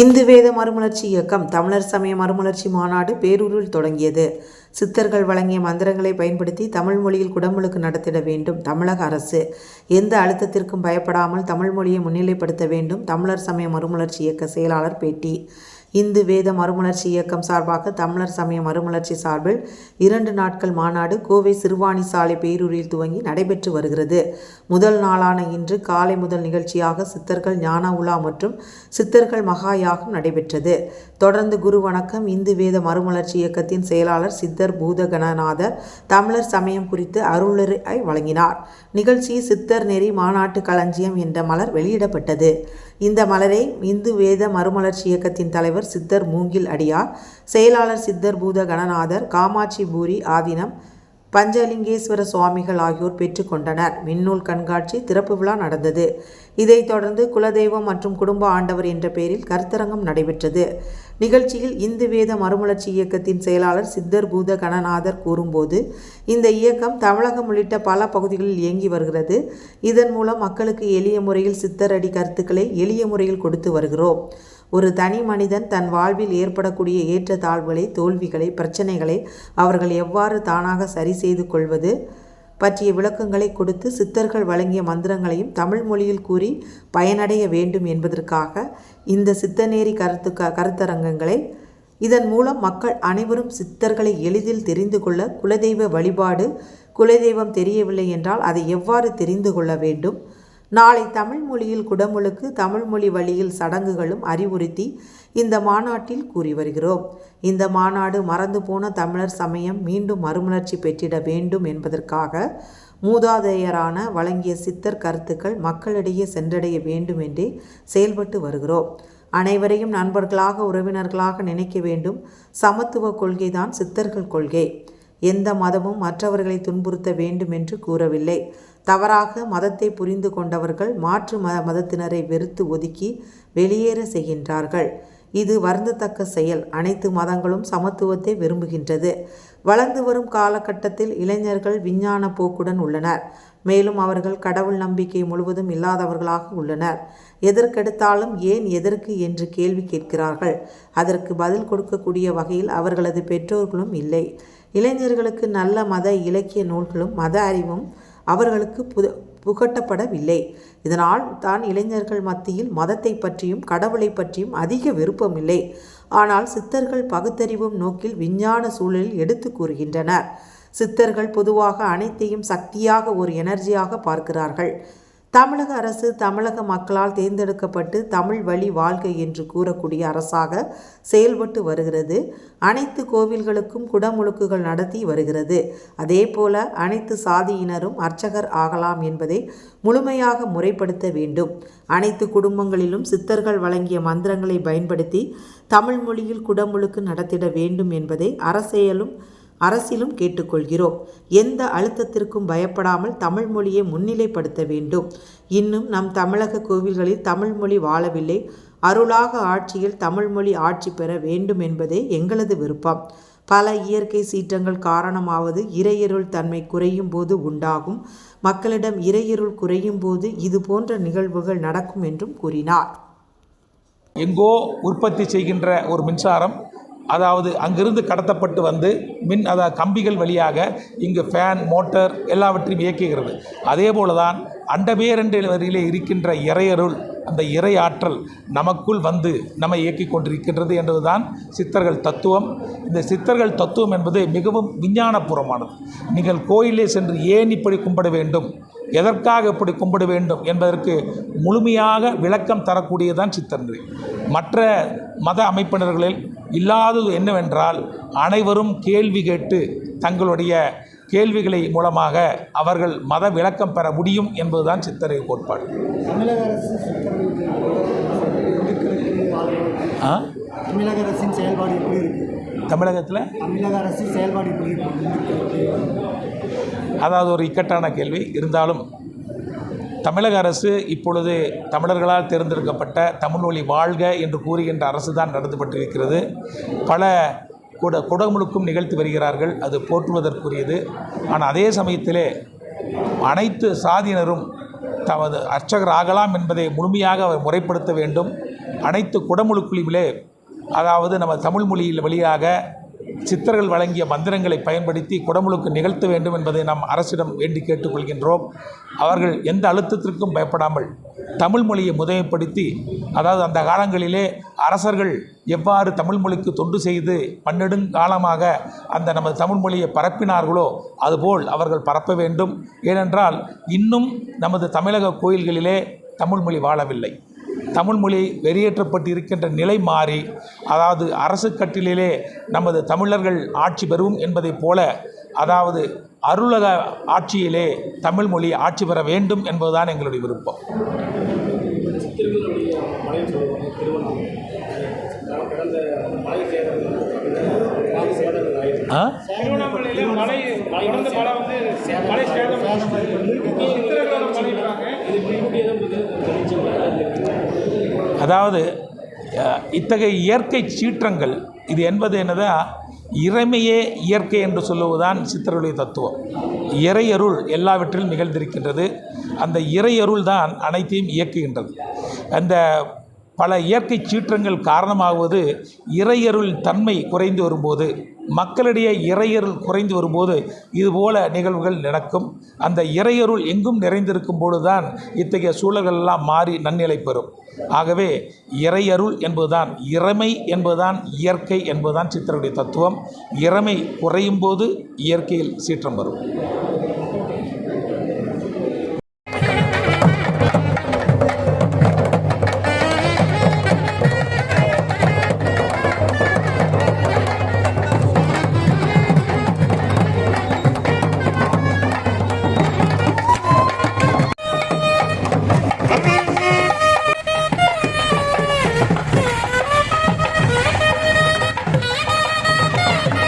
இந்து வேத மறுமலர்ச்சி இயக்கம் தமிழர் சமய மறுமலர்ச்சி மாநாடு பேரூரில் தொடங்கியது. சித்தர்கள் வழங்கிய மந்திரங்களை பயன்படுத்தி தமிழ் மொழியில் குடமுழுக்கு நடத்திட வேண்டும் தமிழக அரசு. எந்த அழுத்தத்திற்கும் பயப்படாமல் தமிழ் மொழியை முன்னிலைப்படுத்த வேண்டும் தமிழர் சமய மறுமலர்ச்சி இயக்க செயலாளர் பேட்டி. இந்து வேத மறுமலர்ச்சி இயக்கம் சார்பாக தமிழர் சமய மறுமலர்ச்சி சார்பில் இரண்டு நாட்கள் மாநாடு கோவை சிறுவாணி சாலை பேரூரில் துவங்கி நடைபெற்று வருகிறது. முதல் நாளான இன்று காலை முதல் நிகழ்ச்சியாக சித்தர்கள் ஞான உலா மற்றும் சித்தர்கள் மகா யாகம் நடைபெற்றது. தொடர்ந்து குரு வணக்கம். இந்து வேத மறுமலர்ச்சி இயக்கத்தின் செயலாளர் சித்தர் பூதகணநாதர் தமிழர் சமயம் குறித்து அருளுரை வழங்கினார். நிகழ்ச்சி சித்தர் நெறி மாநாட்டு களஞ்சியம் என்ற மலர் வெளியிடப்பட்டது. இந்த மலரை இந்து வேத மறுமலர்ச்சி இயக்கத்தின் தலைவர் சித்தர் மூங்கில் அடியார் செயலாளர் சித்தர் பூத கணநாதர் காமாட்சி பூரி ஆதீனம் பஞ்சலிங்கேஸ்வர சுவாமிகள் ஆகியோர் பெற்றுக்கொண்டனர் மின்னூல் கண்காட்சி திறப்பு விழா நடந்தது. இதைத் தொடர்ந்து குலதெய்வம் மற்றும் குடும்ப ஆண்டவர் என்ற பெயரில் கருத்தரங்கம் நடைபெற்றது. நிகழ்ச்சியில் இந்து வேத மறுமலர்ச்சி இயக்கத்தின் செயலாளர் சித்தர் பூத கணநாதர் கூறும்போது இந்த இயக்கம் தமிழகம் உள்ளிட்ட பல பகுதிகளில் இயங்கி வருகிறது. இதன் மூலம் மக்களுக்கு எளிய முறையில் சித்தரடி கருத்துக்களை எளிய முறையில் கொடுத்து வருகிறோம். ஒரு தனி மனிதன் தன் வாழ்வில் ஏற்படக்கூடிய ஏற்ற தாழ்வுகளை தோல்விகளை பிரச்சனைகளை அவர்கள் எவ்வாறு தானாக சரி செய்து கொள்வது பற்றிய விளக்கங்களை கொடுத்து சித்தர்கள் வழங்கிய மந்திரங்களையும் தமிழ் மொழியில் கூறி பயனடைய வேண்டும் என்பதற்காக இந்த சித்தநேரி கருத்து கருத்தரங்கங்களை இதன் மூலம் மக்கள் அனைவரும் சித்தர்களை எளிதில் தெரிந்து கொள்ள குலதெய்வ வழிபாடு குலதெய்வம் தெரியவில்லை என்றால் அதை எவ்வாறு தெரிந்து கொள்ள வேண்டும்? நாளை தமிழ் மொழியில் குடமுழுக்கு தமிழ் மொழி வழியில் சடங்குகளும் அறிவுறுத்தி இந்த மாநாட்டில் கூறி வருகிறோம். இந்த மாநாடு மறந்து போன தமிழர் சமயம் மீண்டும் மறுமலர்ச்சி பெற்றிட வேண்டும் என்பதற்காக மூதாதையரான வழங்கிய சித்தர் கருத்துக்கள் மக்களிடையே சென்றடைய வேண்டும் என்றே செயல்பட்டு வருகிறோம். அனைவரையும் நண்பர்களாக உறவினர்களாக நினைக்க வேண்டும். சமத்துவ கொள்கைதான் சித்தர்கள் கொள்கை. எந்த மதமும் மற்றவர்களை துன்புறுத்த வேண்டும் என்று கூறவில்லை. தவறாக மதத்தை புரிந்து கொண்டவர்கள் மாற்று மத மதத்தினரை வெறுத்து ஒதுக்கி வெளியேற செய்கின்றார்கள். இது வருந்தத்தக்க செயல். அனைத்து மதங்களும் சமத்துவத்தை விரும்புகின்றது. வளர்ந்து வரும் காலகட்டத்தில் இளைஞர்கள் விஞ்ஞான போக்குடன் உள்ளனர். மேலும் அவர்கள் கடவுள் நம்பிக்கை முழுவதும் இல்லாதவர்களாக உள்ளனர். எதற்கெடுத்தாலும் ஏன் எதற்கு என்று கேள்வி கேட்கிறார்கள். அதற்கு பதில் கொடுக்கக்கூடிய வகையில் அவர்களது பெற்றோர்களும் இல்லை. இளைஞர்களுக்கு நல்ல மத இலக்கிய நூல்களும் மத அறிவும் அவர்களுக்கு புத புகட்டப்படவில்லை. இதனால் தான் இளைஞர்கள் மத்தியில் மதத்தை பற்றியும் கடவுளை பற்றியும் அதிக விருப்பமில்லை. ஆனால் சித்தர்கள் பகுத்தறிவும் நோக்கில் விஞ்ஞான சூழலில் எடுத்து கூறுகின்றனர். சித்தர்கள் பொதுவாக அனைத்தையும் சக்தியாக ஒரு எனர்ஜியாக பார்க்கிறார்கள். தமிழக அரசு தமிழக மக்களால் தேர்ந்தெடுக்கப்பட்டு தமிழ் வழி வாழ்க்கை என்று கூறக்கூடிய அரசாக செயல்பட்டு வருகிறது. அனைத்து கோவில்களுக்கும் குடமுழுக்குகள் நடத்தி வருகிறது. அதேபோல அனைத்து சாதியினரும் அர்ச்சகர் ஆகலாம் என்பதை முழுமையாக முறைப்படுத்த வேண்டும். அனைத்து குடும்பங்களிலும் சித்தர்கள் வழங்கிய மந்திரங்களை பயன்படுத்தி தமிழ் மொழியில் குடமுழுக்கு நடத்திட வேண்டும் என்பதை அரசியலும் அரசிலும் கேட்டுக்கொள்கிறோம். எந்த அழுத்தத்திற்கும் பயப்படாமல் தமிழ் மொழியை முன்னிலைப்படுத்த வேண்டும். இன்னும் நம் தமிழக கோவில்களில் தமிழ் மொழி வாழவில்லை. அருளாக ஆட்சியில் தமிழ் மொழி ஆட்சி பெற வேண்டும் என்பதே எங்களது விருப்பம். பல இயற்கை சீற்றங்கள் காரணமாவது இறையருள் தன்மை குறையும் போது உண்டாகும். மக்களிடம் இறையருள் குறையும் போது இது போன்ற நிகழ்வுகள் நடக்கும் என்றும் கூறினார். எங்கோ உற்பத்தி செய்கின்ற ஒரு மின்சாரம் அதாவது அங்கிருந்து கடத்தப்பட்டு வந்து மின் அதாவது கம்பிகள் வழியாக இங்கு ஃபேன் மோட்டர் எல்லாவற்றையும் இயக்குகிறது. அதே போல தான் அண்டபேரண்டில் வரியிலே இருக்கின்ற இறையருள் அந்த இறை ஆற்றல் நமக்குள் வந்து நம்மை இயக்கிக் கொண்டிருக்கின்றது என்பதுதான் சித்தர்கள் தத்துவம். இந்த சித்தர்கள் தத்துவம் என்பது மிகவும் விஞ்ஞானபூர்வமானது. நீங்கள் கோயிலே சென்று ஏன் இப்படி கும்பிட வேண்டும்? எதற்காக இப்படி கும்பிட வேண்டும்? என்பதற்கு முழுமையாக விளக்கம் தரக்கூடியதான் சித்தன்றி மற்ற மத அமைப்பினர்களில் இல்லாதது என்னவென்றால் அனைவரும் கேள்வி கேட்டு தங்களுடைய கேள்விகளை மூலமாக அவர்கள் மத விளக்கம் பெற முடியும் என்பதுதான் சித்தரை கோட்பாடு. தமிழக அரசு? தமிழக அரசின் செயல்பாடு எப்படி இருக்கு? தமிழகத்தில்? தமிழக அரசு செயல்பாடு எப்படி இருக்கு? அதாவது ஒரு இக்கட்டான கேள்வி. இருந்தாலும் தமிழக அரசு இப்பொழுது தமிழர்களால் தேர்ந்தெடுக்கப்பட்ட தமிழ் மொழி வாழ்க என்று கூறுகின்ற அரசு தான் நடந்துபட்டிருக்கிறது. பல குட குடமுழுக்கும் நிகழ்த்தி வருகிறார்கள். அது போற்றுவதற்குரியது. ஆனால் அதே சமயத்திலே அனைத்து சாதியினரும் தமது அர்ச்சகர் ஆகலாம் என்பதை முழுமையாக அவர் முறைப்படுத்த வேண்டும். அனைத்து குடமுழுக்குழிவிலே அதாவது நம்ம தமிழ் மொழியில் வழியாக சித்தர்கள் வழங்கிய மந்திரங்களை பயன்படுத்தி குடமுழுக்கு நிகழ்த்த வேண்டும் என்பதை நாம் அரசிடம் வேண்டி கேட்டுக்கொள்கின்றோம். அவர்கள் எந்த அழுத்தத்திற்கும் பயப்படாமல் தமிழ் மொழியை முதன்மைப்படுத்தி அதாவது அந்த காலங்களிலே அரசர்கள் எவ்வாறு தமிழ் மொழிக்கு தொண்டு செய்து பன்னெடுங்காலமாக அந்த நமது தமிழ் மொழியை பரப்பினார்களோ அதுபோல் அவர்கள் பரப்ப வேண்டும். ஏனென்றால் இன்னும் நமது தமிழக கோயில்களிலே தமிழ்மொழி வாழவில்லை. தமிழ்மொழி வெளியேற்றப்பட்டிருக்கின்ற வெளியேற்றப்பட்டு இருக்கின்ற நிலை மாறி அதாவது அரசு கட்டிலே நமது தமிழர்கள் ஆட்சி பெறும் என்பதைப் போல அதாவது அருளக ஆட்சியிலே தமிழ்மொழி ஆட்சி பெற வேண்டும் என்பதுதான் எங்களுடைய விருப்பம். ஆ அதாவது இத்தகைய இயற்கை சீற்றங்கள் இது என்பது என்னதா? இறைமையே இயற்கை என்று சொல்லுவதுதான் சித்தருடைய தத்துவம். இறையருள் எல்லாவற்றிலும் நிகழ்ந்திருக்கின்றது. அந்த இறையருள் தான் அனைத்தையும் இயக்குகின்றது. அந்த பல இயற்கை சீற்றங்கள் காரணமாகுவது இறையருள் தன்மை குறைந்து வரும்போது மக்களிடையே இறையருள் குறைந்து வரும்போது இதுபோல நிகழ்வுகள் நடக்கும். அந்த இறையருள் எங்கும் நிறைந்திருக்கும் பொழுதுதான் இத்தகைய சூழல்கள் எல்லாம் மாறி நன்னிலை பெறும். ஆகவே இறையருள் என்பதுதான் இறைமை என்பதுதான் இயற்கை என்பதுதான் சித்தருடைய தத்துவம். இறைமை குறையும் போது இயற்கையில் சீற்றம் வரும்.